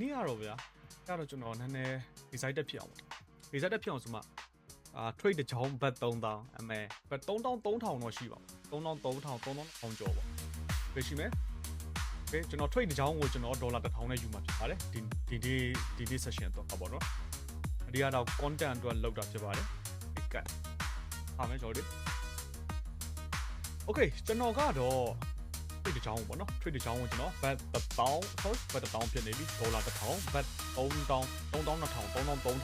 နေ့ကတော့ဗျာအဲ့တော့ကျွန်တော်နည်းနည်း excited ဖြစ်အောင် excited ဖြစ်အောင်ဆိုမှအာ trade တစ်ချောင်းဘတ်3000အမဲဘတ်3000 3000တော့ရှိပါ3000 3000 3000ကျော်ပေါ့ပြရှိမယ်โอเคကျွန်တော် trade တစ်ချောင်းကိုကျွန်တော်ဒေါ်လာ1000နဲ့ယူမှာဖြစ်ပါတယ်ဒီဒီဒီဒီဒီ session တော့ပေါ့နော်ဒီကတော့ content အတွက်လောက်တာဖြစ်ပါတယ်ဒီကတ်အားမယ်ကျွန်တော်ဒီ Okay ကျွန်တော်ကတော့ trade တစ်ချောင်းပေါ့နော် trade တစ်ချောင်းကိုကျွန်တော် bat 1000 sorry bat 1000ဖြစ်နေပြီဒေါ်လာ1000 bat 3000 3000 2000 3000 3000ပေါ့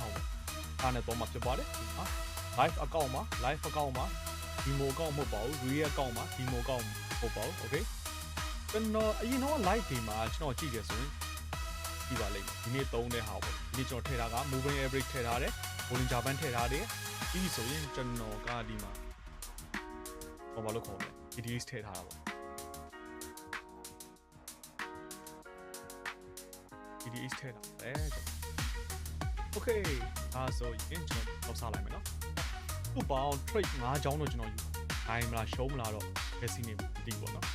အားနဲ့တော့မှဖြစ်ပါတယ်ဒီမှာ live account မှာ live account မှာ demo account မဟုတ်ပါဘူး real account မှာ demo account မဟုတ်ပါဘူး okay ကျွန်တော်အရင်တော့ live ဒီမှာကျွန်တော်ကြည့်ရဆိုရင်ဒီပါလိမ့်မယ်ဒီနေ့သုံးတဲ့ဟာပေါ့ဒီနေ့ကျွန်တော်ထည့်ထားက moving average ထည့်ထားတယ် Bollinger Band ထည့်ထားတယ်ပြီးဆိုရင်ကျွန်တော်ကဒီမှာဟောဘာလို့ခေါ်လဲ PDS ထည့်ထားတာပေါ့ PDS ထည့်တာပဲကျွန်တော် Okay အဲဆိုရင်ကျွန်တော်တော့စားလိုက်မယ်နော်ခုပေါင်း trade 5ချောင်းတော့ကျွန်တော်ယူနိုင်မလားရှုံးမလားတော့ဘယ်စီနေမသိဘူးပေါ့နော်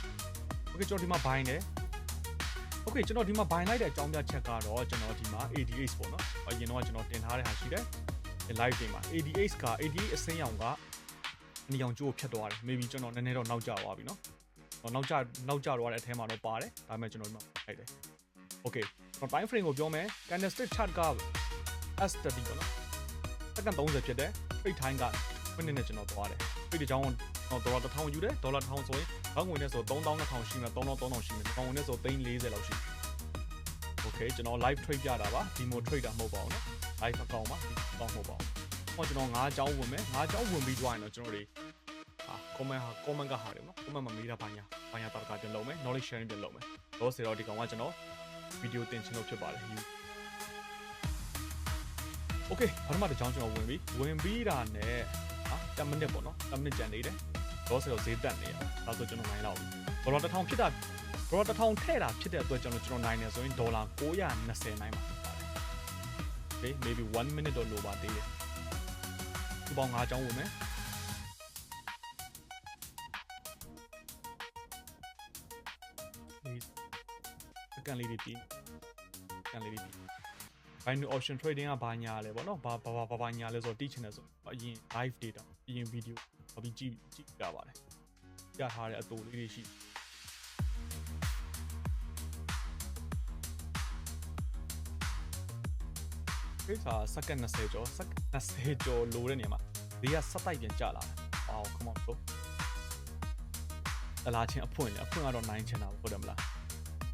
Okay ကျွန်တော်ဒီမှာ buy နေ Okay ကျွန်တော်ဒီမှာ buy လိုက်တဲ့အကြောင်းပြချက်ကတော့ကျွန်တော်ဒီမှာ ADH ပေါ့နော်အရင်တော့ကျွန်တော်တင်ထားတဲ့ဟာရှိတယ် live တင်မှာ ADH က ADH အစိမ်းရောင်ကနေအောင်ကျိုးဖြတ်သွားတယ် maybe ကျွန်တော်နည်းနည်းတော့နောက်ကျသွားပြီနော်တော့နောက်ကျနောက်ကျသွားတဲ့အထဲမှာတော့ပါတယ်ဒါပေမဲ့ကျွန်တော်ဒီမှာလိုက်တယ် Okay ကျွန်တော် time frame ကိုပြောမယ် candlestick chart က S30 ပေါ့နော်စက္ကန့်30ဖြစ်တယ် trade time ကမိနစ်နဲ့ကျွန်တော်သွားတယ် trade တစ်ချောင်းတော့ဒေါ်လာ1000ယူတယ်ဒေါ်လာ1000ဆိုရင်ဘောင်းဝင်နဲ့ဆို3200ရှိမယ်3200ရှိမယ်ဘောင်းဝင်နဲ့ဆို340လောက်ရှိတယ် Okay ကျွန်တော် live trade ပြတာပါ demo trade တာမဟုတ်ပါဘူးနော် live account ပါဒီ account မဟုတ်ပါဘူးဟောကျွန်တော်9ချောင်းဝင်မယ်9ချောင်းဝင်ပြီးသွားရင်တော့ကျွန်တော်တွေဟာ comment ဟာ comment ကဟာတယ်နော် comment မှာမေးတာဘာညာဘာညာတာကပြန်လုပ်မယ် knowledge sharing ပြန်လုပ်မယ်တော့စေတော့ဒီကောင်ကကျွန်တော် ဗီဒီယိုတင်ချင်လို့ဖြစ်ပါတယ် you Okay ဘာမှတစ်ချောင်းကျွန်တော်ဝင်ပြီဝင်ပြီးတာနဲ့ဟာ10မိနစ်ပေါ့နော်10မိနစ်ကြံနေတယ်တော့စေတော့ဈေးတက်နေရဒါဆိုကျွန်တော်နိုင်တော့ဒေါ်လာ1000ဖြစ်တာဒေါ်လာ1000ထည့်တာဖြစ်တဲ့အတွက်ကျွန်တော်ကျွန်တော်နိုင်နေဆိုရင်ဒေါ်လာ920နိုင်မှာဖြစ်ပါတယ် Okay maybe 1 minute တော့လိုပါသေးတယ်ဒီပေါင်း5ချောင်းဝင်မယ် ကန်လေးတွေပြီးကန်လေးတွေပြီး binary option trading ကဘာညာလဲဗောနော်ဘာဘာဘာဘာညာလဲဆိုတော့တီးချင်တယ်ဆိုအရင် live data အရင် video ဘာပြီးကြည့်ကြည့်ကြပါတယ်ပြထားတဲ့အတူလေးတွေရှိခေတ်စာစက္ကန့်20ကျော်စက္ကန့်20ကျော်လိုတဲ့နေရာမှာဒီကစက်တိုက်ပြန်ကျလာတယ်။ Wow come on bro တလာချင်းအဖွင့်လေအဖွင့်ကတော့နိုင်ချင်တာဟုတ်တယ်မလား။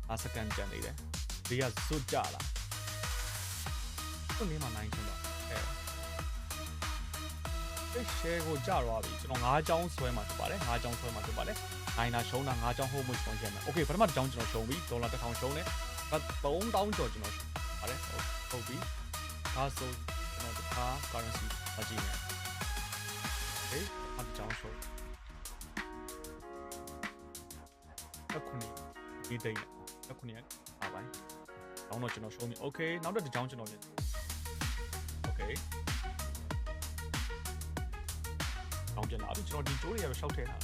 အားစက္ကန့်ကျန်နေတယ်။ဒီကဇွတ်ကျလာ။ဖွင့်လေးမှနိုင်ချင်တော့အဲ။အဲ့ share ကိုကြတော့ပြီကျွန်တော်၅ချောင်းဆွဲမှာဖြစ်ပါတယ်၅ချောင်းဆွဲမှာဖြစ်ပါတယ်။နိုင်တာရှုံးတာ၅ချောင်း home ကျွန်တော်ကျန်မယ်။ Okay ပထမတစ်ချောင်းကျွန်တော်ရှုံးပြီဒေါ်လာ1000ရှုံးတယ်။ဘတ်3000ကျော်ကျွန်တော်ပါတယ်ဟုတ်ဟုတ်ပြီ။ဒါဆိုကျွန်တော်တခါ currency မကြည့်နဲ့။ Okay အတစ်ချောင်းရှုံးအခုနေဒီတိတ် 19ရက်ပါပိုင်းနောက်တော့ကျွန်တော် show မြင် okay နောက်တော့ဒီကြောင်းကျွန်တော်မြင် okay အောင်ပြန်လာပြီကျွန်တော်ဒီတိုးတွေရပဲရှောက်ထည့်တာ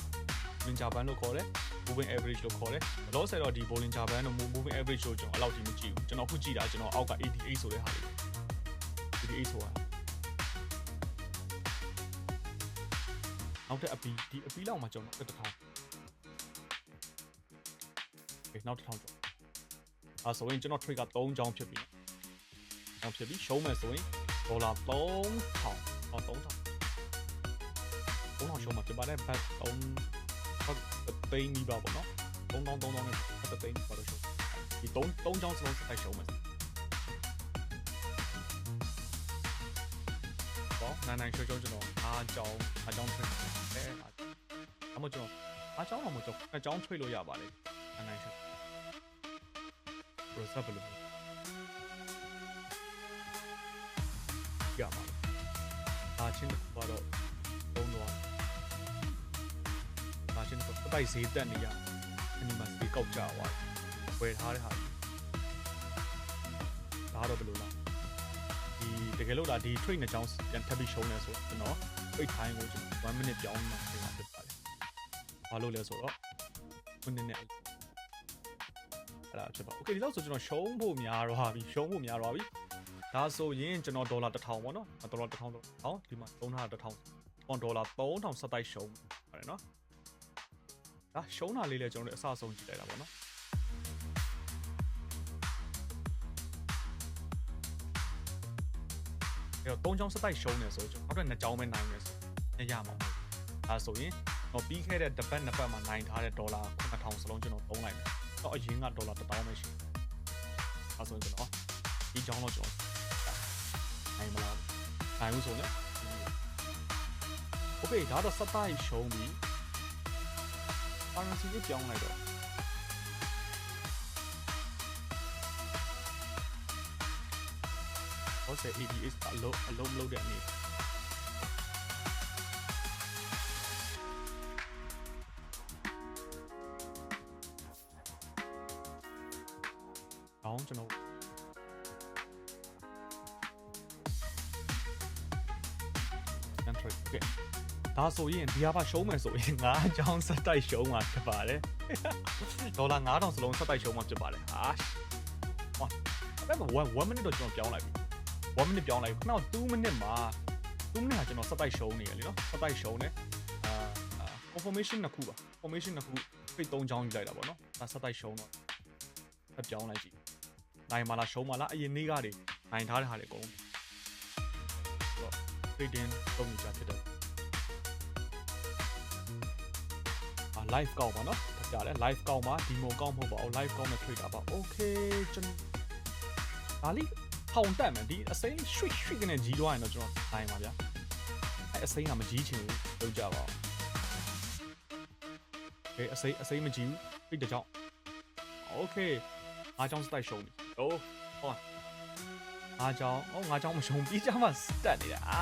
Bollinger Band လို့ခေါ်တယ် moving average လို့ခေါ်တယ်။လောဆယ်တော့ဒီ Bollinger Band တို့ moving average ကိုကျွန်တော်အဲ့လောက်ထိမကြည့်ဘူး။ကျွန်တော်ခုကြည့်တာကျွန်တော်အောက်က88ဆိုတဲ့ဟာလေး။88ဆိုတာနောက်ထပ်အပီဒီအပီလောက်မှကျွန်တော်တစ်ထောင်။အေးနောက်တစ်ထောင်ကျော် အဲဆိုရင်ကျွန်တော် trade က3ချောင်းဖြစ်ပြီနော်ဖြစ်ပြီရှုံးမယ်ဆိုရင်ဒေါ်လာ3000ဟော3000 3000ရှုံးမှာဖြစ်ပါတယ်ဘတ်3ဘတ်သိန်းနီးပါပေါ့နော်3000 3000နဲ့ဘတ်သိန်းပါတော့ရှုံးဒီ3 3ချောင်းစလုံးစတိုက်ရှုံးမယ်ပေါ့နိုင်နိုင်ရှုံးရှုံးကျွန်တော်အားချောင်းအားချောင်းထွက်အဲအမကျွန်တော်အားချောင်းတော့မကျွန်တော်အချောင်းထွက်လို့ရပါလေနိုင်နိုင်ရှုံး process ဘယ်လိုရပါလဲအားချင်းကတော့သုံးတော့အားချင်းကတော့အတိုက်ဈေးတက်နေရအနီမှာဈေးကောက်ကြသွားဝယ်ထားတဲ့ဟာဒါတော့ဘယ်လိုလဲဒီတကယ်လို့ဒါဒီ trade နဲ့ကြောင်းပြန်ထပ်ပြီးရှုံးနေဆိုကျွန်တော် trade time ကိုကျွန်တော်1 minute ပြောင်းမှပြင်မှာဖြစ်ပါတယ်ဘာလို့လဲဆိုတော့ခုနှစ်နဲ့ အဲ့ဒါဖြစ်ပါ Okay ဒီလောက်ဆိုကျွန်တော်ရှုံးဖို့များတော့ပြီရှုံးဖို့များတော့ပြီဒါဆိုရင်ကျွန်တော်ဒေါ်လာ1000ပေါ့နော်ဒေါ်လာ1000တော့ဟောဒီမှာသုံးထားတာ1000ကွန်ဒေါ်လာ3000စက်တိုက်ရှုံးပါတယ်နော်ဒါရှုံးတာလေးလည်းကျွန်တော်တို့အစအဆုံးကြည့်လိုက်တာပေါ့နော်အဲ့တော့၃ချောင်းစက်တိုက်ရှုံးနေဆိုကျွန်တော်နောက်ထပ်2ချောင်းပဲနိုင်မယ်ဆိုညရမှာမဟုတ်ဘူးဒါဆိုရင်တော့ပြီးခဲ့တဲ့တစ်ပတ်နှစ်ပတ်မှာနိုင်ထားတဲ့ဒေါ်လာ9000စလုံးကျွန်တော်သုံးလိုက်မယ် တော့အရင်ကဒေါ်လာ1000ပဲရှိတယ်ဒါဆိုရင်ကျွန်တော်ဒီချောင်းတော့ကျွန်တော်နိုင်မလားနိုင်ဘူးဆိုရင်โอเคဒါတော့စက်တိုက်ရှုံးပြီ currency ကိုပြောင်းလိုက်တော့ဟုတ်တယ် ADS အလုံးအလုံးမလုပ်တဲ့အနေအော ဆိုရင်ဒီဟာပါရှုံးမယ်ဆိုရင်ငါအကြောင်းစက်တိုက်ရှုံးမှာဖြစ်ပါတယ်ဒေါ်လာ9000စလုံးစက်တိုက်ရှုံးမှာဖြစ်ပါတယ်ဟာဟောအဲ့ဒါ1 1 minute တော့ကျွန်တော်ပြောင်းလိုက်ပြီ1 minute ပြောင်းလိုက်ပြီခဏ2 minute မှာ2 minute ကကျွန်တော်စက်တိုက်ရှုံးနေရလीနော်စက်တိုက်ရှုံးနေအာ confirmation နှစ်ခုပါ formation နှစ်ခုဖိတ်3ချောင်းယူလိုက်တာပေါ့နော်ဒါစက်တိုက်ရှုံးတော့ဆက်ပြောင်းလိုက်ကြည့်နိုင်မလားရှုံးမလားအရင်နေ့ကတွေနိုင်ထားတဲ့ဟာတွေအကုန်တော့ trading လုပ်နေကြဖြစ်တယ် live ကောင်းပါနော်ဒါကြားလဲ live ကောင်းပါ demo ကောင်းမဟုတ်ပါဘူး live ကောင်းမဲ့ trade တာပါ okay ကျွန်ဒါလေးထောင်တက်မယ်ဒီအစိမ်းရွှိရွှိကနေကြီးသွားရင်တော့ကျွန်တော်နိုင်ပါဗျာအဲအစိမ်းကမကြီးချင်ဘူးလောက်ကြပါဦးအဲအစိမ်းအစိမ်းမကြီးဘူးပြိတကြောင် okay အားကြောင့်စတိုက်ရှုံးပြီဟိုဟောအားကြောင့်အော်ငါကြောင့်မရှုံးပြီးကြမှာစတက်နေတာအာ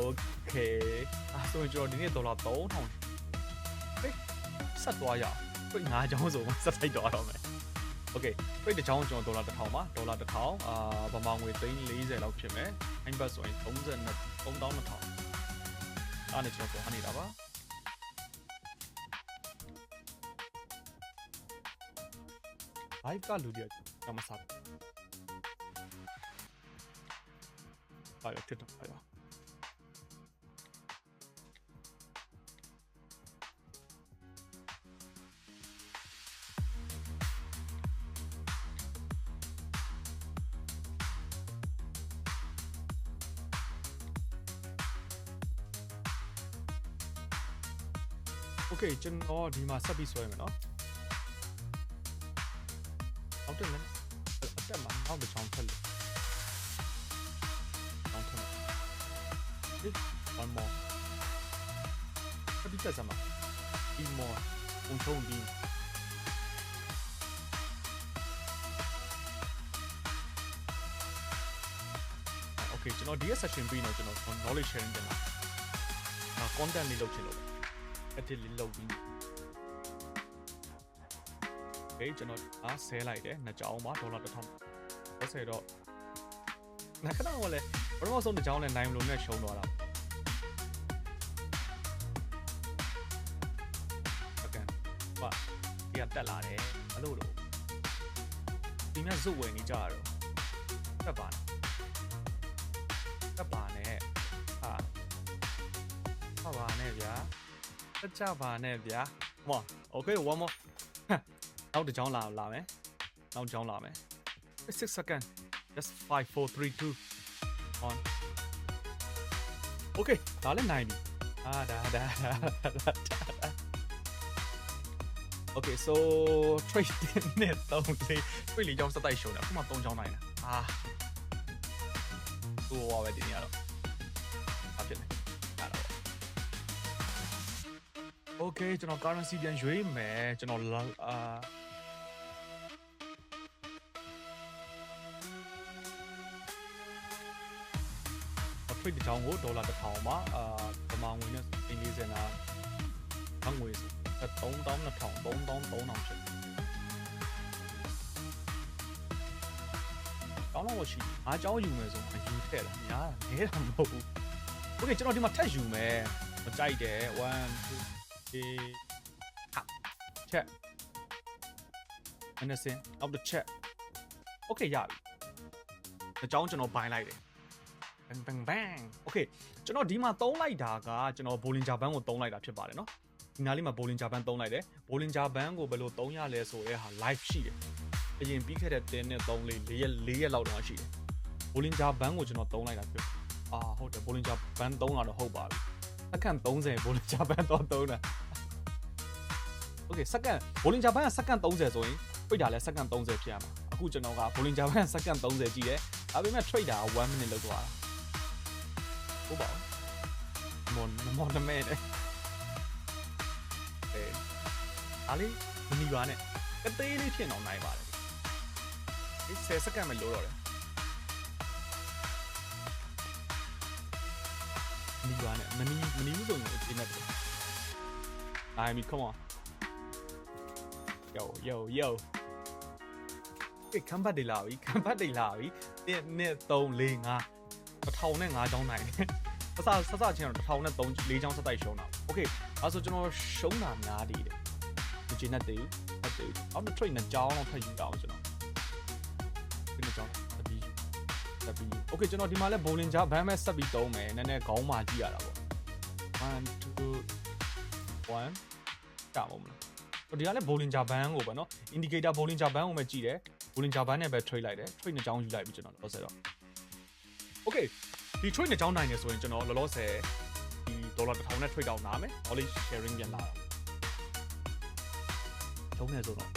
Okay အဲဆိုရင်ကျွန်တော်ဒီနေ့ဒေါ်လာ3000ဟေးဆက်သွားရအောင်ပြည့်9ချောင်းဆိုမှဆက်ဆိုင်တော့တော့မယ် Okay ပြည့်တစ်ချောင်းကျွန်တော်ဒေါ်လာ1000ပါဒေါ်လာ1000အာဗမာငွေ340လောက်ဖြစ်မယ်အင်ဘတ်ဆိုရင်32 3200အားနဲ့ကျွန်တော်ပြောနေတာပါ live ကလူတွေကမစားပါရတစ်တော့ပါရ Okay ကျွန်တော်ဒီမှာဆက်ပြီးဆွဲမယ်နော်အောက်တက်မယ်အတက်မှာနောက်တစ်ချောင်းထက်လို့ချောင်းထက်မယ်ဒီ one more ဆက်ပြီးတက်စမ်းပါ one more ပုံချုံဒီ Okay ကျွန်တော်ဒီရဲ့ session ပြီးတော့ကျွန်တော် knowledge sharing တင်လာအာ content လေးလုပ်ချင်လို့ အတစ်လေးလုပ်ပြီး။ဘေးကျွန်တော်အားဆဲလိုက်တယ်နှစ်ကြောင်းမှာဒေါ်လာ1000ဆက်ဆယ်တော့ငါကတော့လည်းပထမဆုံးတစ်ကြောင်းနဲ့9လုံးနဲ့ရှုံးသွားတာ။အကန်ပါဒီကတက်လာတယ်အဲ့လိုလိုဒီမြတ်ဇုတ်ဝင်နေကြရတော့တက်ပါလား တက်ကြပါနဲ့ဗျာဟော okay one more နောက်တစ်ကြောင်းလာလာမယ်နောက်တစ်ကြောင်းလာမယ်6 second just 5 4 3 2 on okay ဒါလည်းနိုင်ပြီအာဒါဒါဒါဒါ Okay so trade နဲ့3လေး trade လေးကြောင်းစတိုက်ရှုံးတာအခုမှ3ကြောင်းနိုင်တာအာဟိုပါပဲဒီနေ့ကတော့အဖြစ်နေအဲ့ Okay ကျွန်တော် currency ပြန်ရွေးမယ်ကျွန်တော်အာ trade တစ်ချောင်းကိုဒေါ်လာ1000မှာအာပမာငွေနဲ့40နာဘတ်ငွေဆို3200 3300ဖြစ်ကောင်းတော့ရှိအားကြောင်းယူမယ်ဆိုမယူထည့်လားညာနဲတာမဟုတ်ဘူး Okay ကျွန်တော်ဒီမှာထက်ယူမယ်မကြိုက်တယ်1 2 3ဟာချက် နည်းနည်းစင်းနောက်တစ်ချက်โอเคရပြီအကြောင်းကျွန်တော်ဘိုင်းလိုက်တယ် bang bang bang okay ကျွန်တော်ဒီမှာသုံးလိုက်တာကကျွန်တော် Bollinger Band ကိုသုံးလိုက်တာဖြစ်ပါတယ်เนาะဒီနားလေးမှာ Bollinger Band သုံးလိုက်တယ် Bollinger Band ကိုဘယ်လိုသုံးရလဲဆိုရဲဟာ live ရှိတယ်အရင်ပြီးခဲ့တဲ့တင်းနဲ့3လေး4ရက်4ရက်လောက်တော့ရှိတယ် Bollinger Band ကိုကျွန်တော်သုံးလိုက်တာဖြစ်အာဟုတ်တယ် Bollinger Band သုံးတာတော့ဟုတ်ပါပြီစက္ကန့်30 Bollinger Band တော့သုံးတာ Okay စက္ကန့် Bollinger Band ကစက္ကန့်30ဆိုရင် trade တာလည်းစက္ကန့်30ဖြစ်ရမှာအခုကျွန်တော်က Bollinger Band စက္ကန့်30ကြည့်တယ်ဒါပေမဲ့ trade တာက1 minute လောက်သွားတာဟုတ်ပါဘူးမွန်မွန်နမဲနဲ့အဲအားလေးမနီပါနဲ့ကသေးလေးဖြစ်အောင်နိုင်ပါတယ်ဒီ10စက္ကန့်ပဲလိုတော့တယ်မနီပါနဲ့မနီမနီဘူးဆိုရင်အင်းနဲ့တယ် I mean come on yo yo yo ကဲခံပတ်တွေလာပြီခံပတ်တွေလာပြီ1 2 3 4 5တစ်ထောင်နဲ့5ချောင်းနိုင်တယ်အစစစချင်းတော့တစ်ထောင်နဲ့3 4ချောင်းစတိုက်ရှုံးတာโอเคအဲဆိုကျွန်တော်ရှုံးတာများတယ်တဲ့ဒီကျင်းတဲ့တူဟုတ်တယ်အော် trade နဲ့ကြောင်းတော့ထပ်ယူတာအောင်ကျွန်တော်ဒီနဲ့ကြောင်းတပီးတပီးโอเคကျွန်တော်ဒီမှာလဲ bowling ဂျာဘမ်းမဲ့ဆက်ပြီးတုံးမယ်နည်းနည်းခေါင်းမာကြည့်ရတာပေါ့1 2 1တာမမလားဟို ဒီကလည်း Bollinger Band ကိုပဲเนาะ indicator Bollinger Band ကိုပဲကြည့်တယ် Bollinger Band နဲ့ပဲ trade လိုက်တယ် trade နှစ်ချောင်းယူလိုက်ပြီကျွန်တော်လောလောဆယ်တော့ Okay ဒီ trade နှစ်ချောင်းနိုင်နေဆိုရင်ကျွန်တော်လောလောဆယ်ဒီဒေါ်လာ1000နဲ့ trade တောင်နားမယ် knowledge sharing ပြန်လာတာချုံးနေဆိုတော့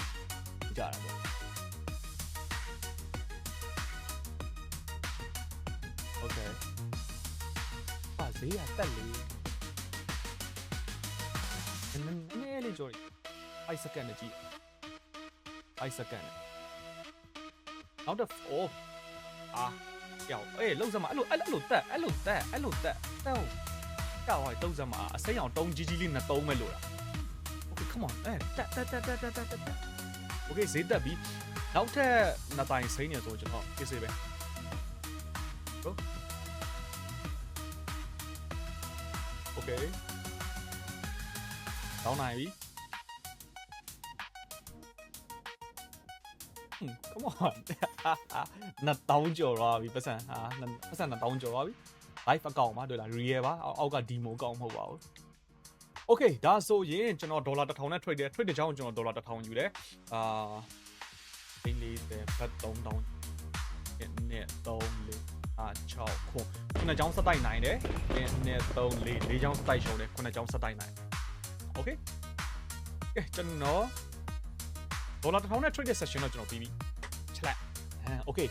ကြတာပေါ့ Okay ပါဈေးရတက်လေနည်းနည်းလေးကြော် 5 second နဲ့ကြည့်5 second နဲ့နောက်တော့အိုးအာယောက်အေးလုံးစမ်းမအဲ့လိုအဲ့လိုတက်အဲ့လိုတက်အဲ့လိုတက်တက်ဟုတ်ကြောက်ဟိုတုံးစမ်းမအစိမ်းအောင်တုံးကြီးကြီးလေးနဲ့တုံးမဲ့လို့လား Okay come on အဲတက်တက်တက်တက်တက်တက်တက် Okay ဈေးတက်ပြီနောက်ထပ်နှစ်တိုင်စိမ်းနေဆိုကျွန်တော်ကိစ္စပဲ Okay တောင်းနိုင်ပြီ on နှစ်တောင်းကျော်သွားပြီပတ်စံဟာနှစ်ပတ်စံနှစ်တောင်းကျော်သွားပြီ live account မှာတွေ့လား real ပါအောက်အောက်က demo account မဟုတ်ပါဘူး Okay ဒါဆိုရင်ကျွန်တော်ဒေါ်လာ1000နဲ့ trade တယ် trade တစ်ချောင်းကျွန်တော်ဒေါ်လာ1000ယူတယ်အာ340ဘတ်3000နဲ့3အာ6ခုခုနှစ်ချောင်းစတိုက်နိုင်တယ်1 2 3 4 4ချောင်းစတိုက်ရှုံးတယ်ခုနှစ်ချောင်းစတိုက်နိုင် Okay ကဲကျွန်တော်ဒေါ်လာ1000နဲ့ trade တဲ့ session တော့ကျွန်တော်ပြီးပြီ ချက်လိုက်ဟမ် Okay